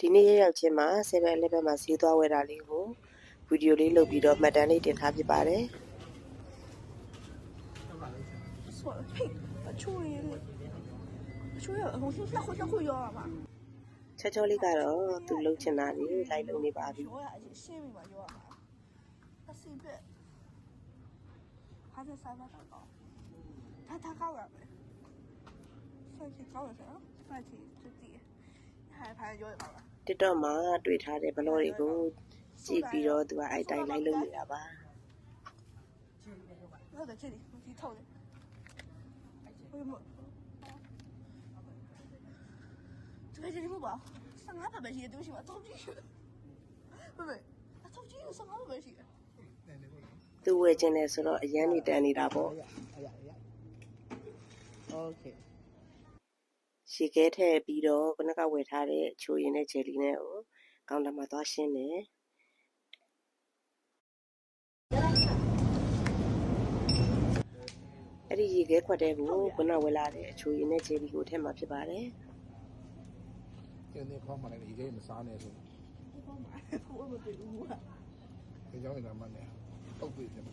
ဒီနေ့ရက်ရောက်ချင်းမှာ7-11မှာဈေးသွားဝယ်တာလေးကိုဗီဒီယိုလေးလုပ်ပြီးတော့မှတ်တမ်းလေးတင်ထားဖြစ်ပါတယ် 错了，呸！把秋叶，秋叶，我现在会在会要了嘛？ ချောချောလေးကတော့သူလှုပ်ချင်တာလေးလိုက်လုပ်နေပါပြီ 我还是先明嘛就要嘛，他随便，还在三八上高，他他高点没？算起高点谁啊？算起最低，还排有点高了。 TikTok မှာတွေ့ထားတဲ့ vlog တွေကိုကြည့်ပြီးတော့သူကအဲ့တိုင်းလိုက်လုပ်နေတာပါဟုတ်တယ်ချစ်ဒီဒီထုတ်တယ်ဘယ်မှာသူကကြည့်မှုပါဆန်ငါပဲရှိတယ်သူရှိမှာတော့ကြည့်ဘယ်ဘယ်အတော့ကြည့်ဆန်ငါပဲရှိတယ်သူဝယ်ခြင်းလဲဆိုတော့အရန်နေတန်နေတာပေါ့ Okay ရေခဲထည့်ပြီးတော့ခုနကဝယ်ထားတဲ့ချိုရင်နဲ့ဂျယ်လီနဲ့ကိုကောင်တာမှာသွားရှင်းတယ်အဲ့ဒီရေခဲခွက်တဲ့ကိုခုနဝယ်လာတဲ့အချိုရင်နဲ့ဂျယ်လီကိုထည့်မှာဖြစ်ပါတယ်ကျန်တဲ့ခေါင်းမှာလည်းရေခဲမစားနဲ့ဆိုခေါင်းမှာခေါင်းမပြေဘူးကဒီကြောင့်လည်းမနဲ့ပုတ်ပြေတယ်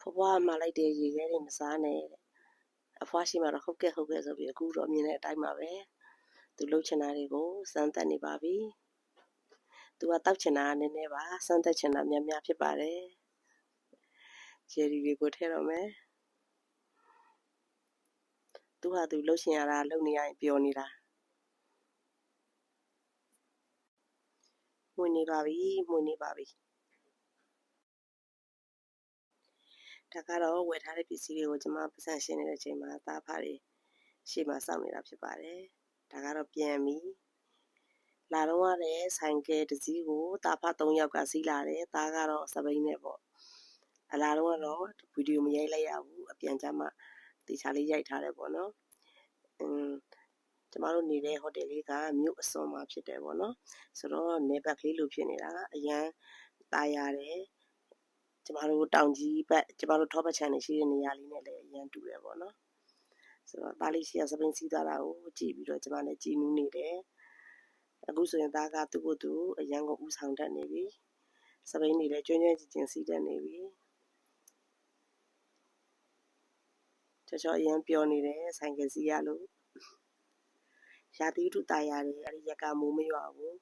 ဖွားဖွားမှလိုက်တဲ့ရေခဲတွေမစားနဲ့တဲ့ အဖွားရှိမှတော့ဟုတ်ကဲ့ဟုတ်ကဲ့ဆိုပြီးအခုတော့မြင်တဲ့အတိုင်းပါပဲသူလှုပ်ချင်တာတွေကိုစမ်းသပ်နေပါပြီသူကတောက်ချင်တာကနည်းနည်းပါစမ်းသပ်ချင်တာများများဖြစ်ပါတယ်ဂျယ်ရီတွေကိုထည့်တော့မယ်သူဟာသူလှုပ်ရှင်ရတာလှုပ်နေရရင်ပျော်နေတာမွေနေပါပြီမွေနေပါပြီ ဒါကတော့ဝယ်ထားတဲ့ပစ္စည်းတွေကိုကျွန်မပတ်စံရှင်းနေတဲ့အချိန်မှာသားဖားတွေရှေ့မှာစောင့်နေတာဖြစ်ပါတယ်။ဒါကတော့ပြန်ပြီ။လာတော့ရတဲ့ဆိုင်ကယ်တစ်စီးကိုသားဖား၃ယောက်ကစီးလာတယ်။သားကတော့စပိန်နဲ့ပေါ့။အလာတော့ကတော့ဗီဒီယိုမရိုက်လိုက်ရဘူး။အပြန်ကြမှာတေချာလေးရိုက်ထားတယ်ပေါ့နော်။အင်းကျမတို့နေတဲ့ဟိုတယ်လေးကမြို့အစွန်မှာဖြစ်တယ်ပေါ့နော်။ဆိုတော့နေဘက်ကလေးလိုဖြစ်နေတာကအရန်ตายရတယ်။ ကျမတို့တောင်ကြီးဘက်ကျမတို့ထောပတ်ချန်နေရှိတဲ့နေရာလေးနဲ့လည်းအရန်တူတယ်ပေါ့နော်ဆိုတော့သားလေးရှိရစပင်းစီးသွားတာကိုကြည့်ပြီးတော့ကျမလည်းကြည်နူးနေတယ်အခုဆိုရင်သားကသူ့ကိုယ်သူအရန်ကိုဥဆောင်တတ်နေပြီစပင်းနေလည်းကျွမ်းကျွမ်းကျင်ကျင်စီးတတ်နေပြီချောချောအရန်ပျော်နေတယ်ဆိုင်ကစီးရလို့ရာသီဥတုတာရတယ်အဲ့ဒီရက်ကမိုးမရွာဘူး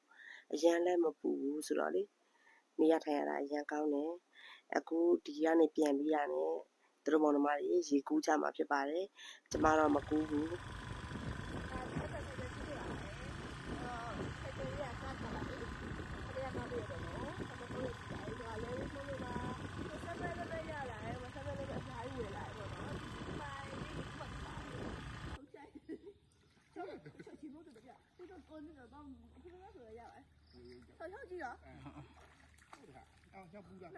အရန်လည်းမပူဘူးဆိုတော့လေနေရထိုင်ရတာအရန်ကောင်းတယ် အခုဒီကနေပြန်ပြီးရတယ်သူတို့မောင်နှမတွေရေကူးကြမှာဖြစ်ပါတယ်ကျမတော့မကူးဘူး小跳机啊！ အော်ကြောက်ပူတာ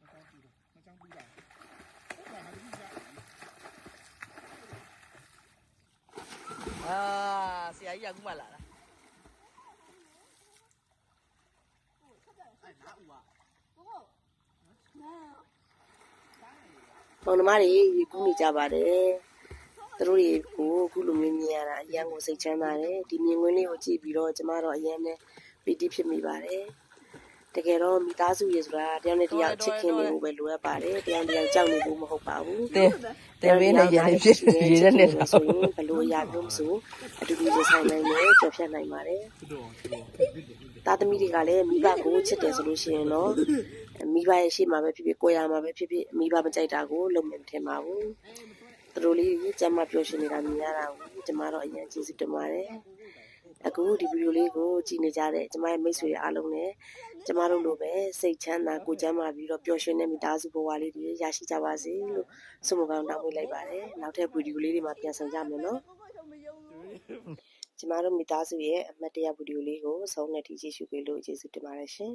မကြောက်ပူတာမကြောက်ပူတာဟုတ်ပါဟာဒီကအာဆရာကြီးကခုမှလာတာအဲ့ဒါဥပါမောင်နှမတွေရေကူးနေကြပါတယ်သူတို့တွေကိုအခုလိုမျိုးမြင်ရတာအရန်ကိုစိတ်ချမ်းသာတယ်ဒီမြင်ကွင်းလေးကိုကြည့်ပြီးတော့ကျမတော့အရန်နဲ့ပီတိဖြစ်မိပါတယ် တကယ်တော့မိသားစုရေဆိုတာတယောက်နဲ့တယောက်ချစ်ခင်နေဖို့ပဲလိုအပ်ပါတယ်တယောက်နဲ့တယောက်ကြောက်နေဖို့မဟုတ်ပါဘူးတင်တင်ပေးနေရတယ်ဖြစ်ရတဲ့နဲ့ဆိုဆိုရင်ဘယ်လိုအရာမျိုးမဆိုအတူတူရင်ဆိုင်နိုင်တယ်ကြော်ဖြတ်နိုင်ပါတယ်သားသမီးတွေကလည်းမိဘကိုချစ်တယ်ဆိုလို့ရှိရင်တော့မိဘရဲ့ရှေ့မှာပဲဖြစ်ဖြစ်ကိုယ်ရမှာပဲဖြစ်ဖြစ်မိဘမကြိုက်တာကိုလုံးဝမထင်ပါဘူးသူတို့လေးကျမ်းမပျော်ရွှင်နေတာမြင်ရတာကိုကျမတော့အရင်ကျေးဇူးတင်ပါတယ် အခုဒီဗီဒီယိုလေးကိုကြည့်နေကြတဲ့ကျမရဲ့မိတ်ဆွေအားလုံးနဲ့ကျမတို့လိုပဲစိတ်ချမ်းသာကိုယ်ကျမ်းမာပြီးတော့ပျော်ရွှင်တဲ့မိသားစုဘဝလေးတွေရရှိကြပါစေလို့ဆုမကောင်းတောင်းပေးလိုက်ပါတယ်နောက်ထပ်ဗီဒီယိုလေးတွေမှာပြန်ဆောင်ကြမယ်နော်ကျမတို့မိသားစုရဲ့အမတ်တရဗီဒီယိုလေးကိုဆုံးနဲ့ထိကြည့်ရှုပေးလို့ကျေးဇူးတင်ပါတယ်ရှင်